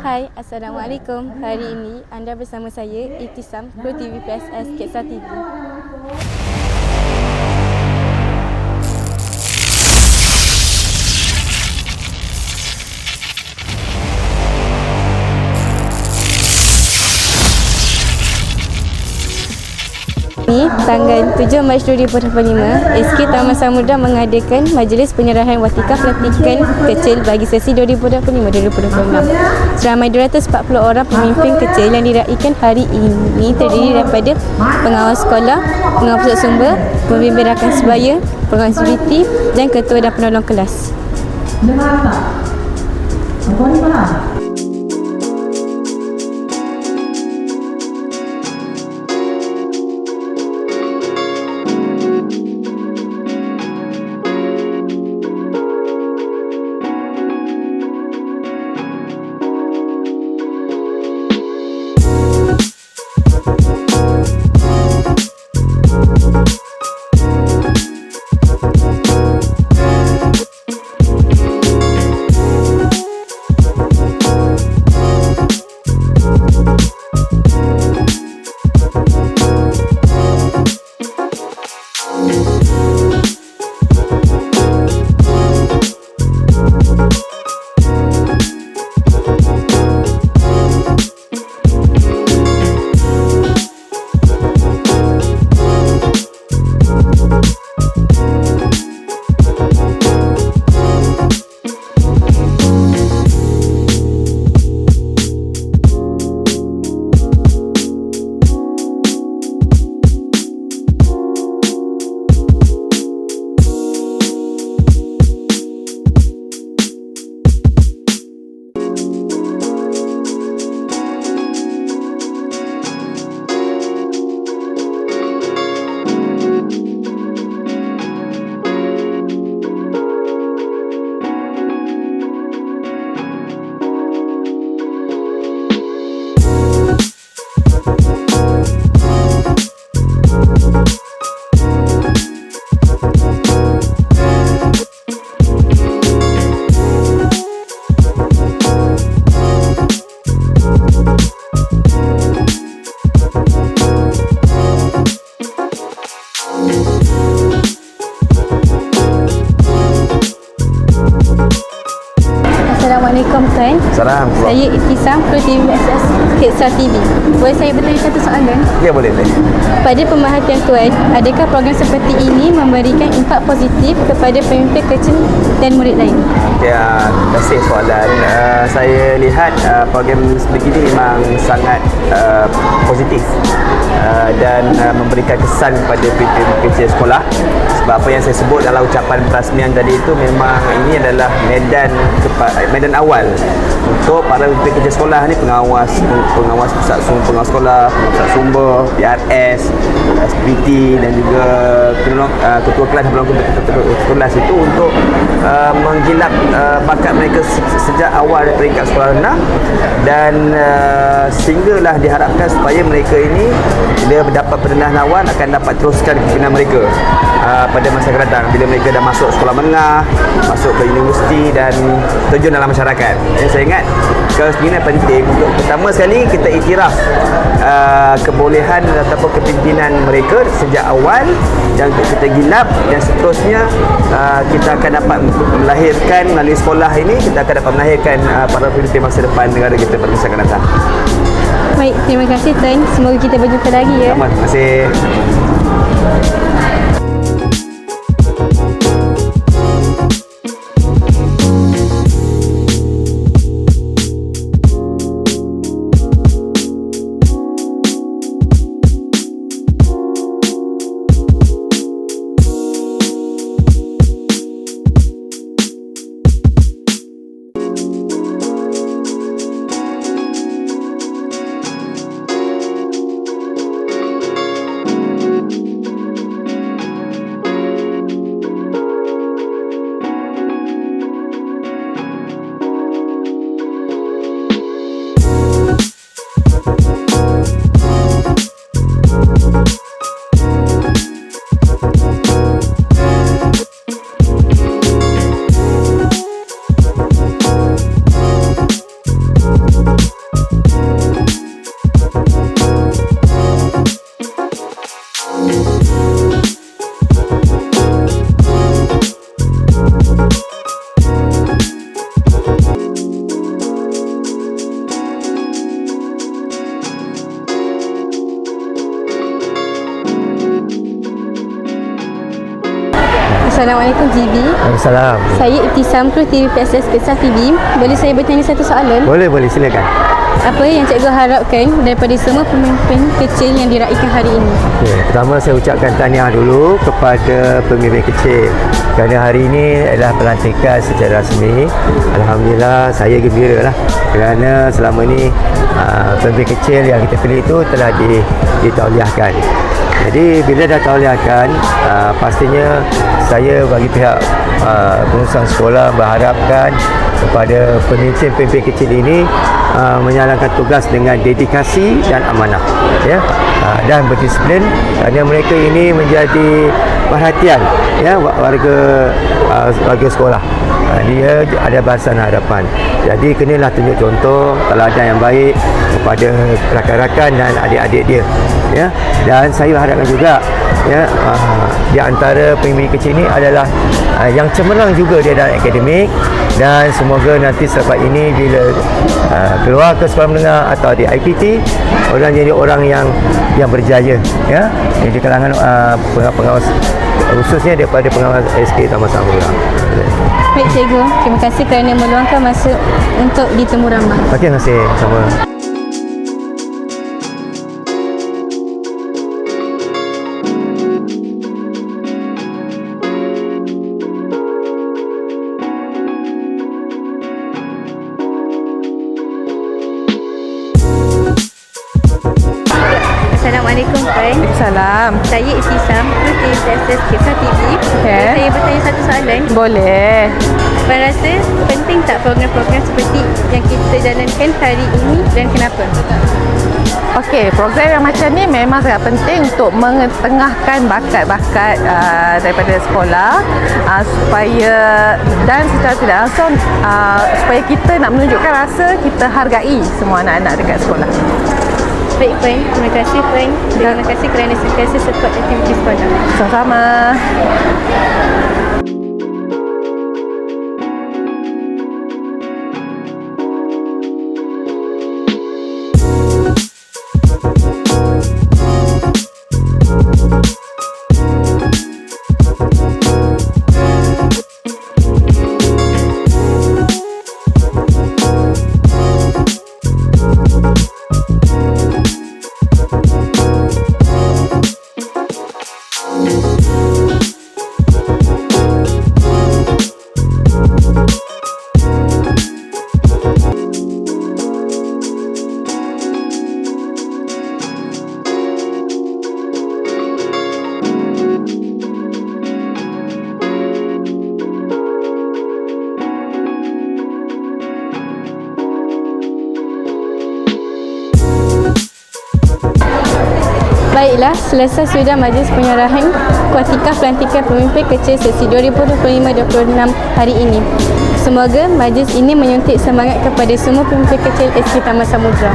Hai, Assalamualaikum. Hari ini anda bersama saya Iktisam, Pro TV PSS Ketsa TV. Tanggal 7 Mac 2025, SK Taman Samudra mengadakan majlis penyerahan watika pelatihan kecil bagi sesi 2025-2026. Seramai 240 orang pemimpin kecil yang diraikan hari ini terdiri daripada pengawas sekolah, pengawas sumber, pembimbing rakan sebaya, pengawas security dan ketua dan penolong kelas. Dengar tak? Apa ni? Tuan. Salam. Saya Iktisam, Pro TV PSS Ketsa TV. Boleh saya bertanya satu soalan? Ya boleh boleh. Pada pemerhatian Tuan, adakah program seperti ini memberikan impak positif kepada pemimpin kecil dan murid lain? Ya, terima kasih soalan. Uh, saya lihat uh, program sebegini memang sangat uh, positif uh, dan uh, memberikan kesan kepada pemimpin sekolah. Sebab apa yang saya sebut dalam ucapan perasmian tadi itu memang ini adalah medan medan awal untuk para pemimpin kerja sekolah ni pengawas pengawas pusat sumber pengawas sekolah, pusat sumber, PRS, SPT dan juga penolong, uh, ketua kelas ketua, ketua kelas itu untuk uh, menggilap uh, bakat mereka se- sejak awal dari peringkat sekolah rendah dan uh, sehinggalah diharapkan supaya mereka ini bila dapat pendendahan awal akan dapat teruskan kepimpinan mereka uh, pada masa akan datang bila mereka dah masuk sekolah menengah masuk ke universiti dan terjun dalam masyarakat jadi saya ingat kepimpinan penting untuk pertama sekali kita iktiraf uh, kebolehan ataupun kepimpinan mereka sejak awal dan kita gilap dan seterusnya uh, kita akan dapat melahirkan melalui sekolah ini kita akan dapat melahirkan uh, para pemimpin masa depan negara kita pada masa akan datang. Baik, terima kasih Tuan. Semoga kita berjumpa lagi ya. Sama, terima kasih. Assalamualaikum. Saya Ibtisam Kru TV PSS Kesah TV. Boleh saya bertanya satu soalan? Boleh, boleh. Silakan. Apa yang cikgu harapkan daripada semua pemimpin kecil yang diraikan hari ini? Okay. Pertama saya ucapkan tahniah dulu kepada pemimpin kecil kerana hari ini adalah pelantikan secara rasmi. Alhamdulillah saya gembira lah kerana selama ini uh, pemimpin kecil yang kita pilih itu telah di, ditauliahkan. Jadi bila dah tauliahkan, uh, pastinya saya bagi pihak uh, pengurusan sekolah berharapkan kepada pemimpin-pemimpin kecil ini uh, menjalankan tugas dengan dedikasi dan amanah ya. Uh, dan berdisiplin kerana mereka ini menjadi perhatian ya wa- warga uh, warga sekolah. Uh, dia ada barisan harapan jadi kenalah tunjuk contoh teladan yang baik kepada rakan-rakan dan adik-adik dia ya. Dan saya harapkan juga ya uh, di antara pemimpin kecil ini adalah uh, yang cemerlang juga dia dalam akademik dan semoga nanti selepas ini bila uh, keluar ke sekolah menengah atau di IPT orang jadi orang yang yang berjaya ya di kalangan uh, pengawas khususnya daripada pengawas SK Taman Samura. Baik cikgu, terima kasih kerana meluangkan masa untuk ditemu ramah. Terima kasih sama. Assalamualaikum Puan. Salam. Saya Ibtisam Kru TV PSS Kesah TV. Okey. Saya bertanya satu soalan. Boleh. Puan rasa penting tak program-program seperti yang kita jalankan hari ini dan kenapa? Okey, program yang macam ni memang sangat penting untuk mengetengahkan bakat-bakat uh, daripada sekolah uh, supaya dan secara tidak langsung uh, supaya kita nak menunjukkan rasa kita hargai semua anak-anak dekat sekolah. Baik Puan, terima kasih Puan. Terima kasih kerana sentiasa support aktiviti sekolah. Sama-sama. Baiklah, selesai sudah majlis penyerahan kuatika pelantikan pemimpin kecil sesi 2025-26 hari ini. Semoga majlis ini menyuntik semangat kepada semua pemimpin kecil SK Taman Samudra.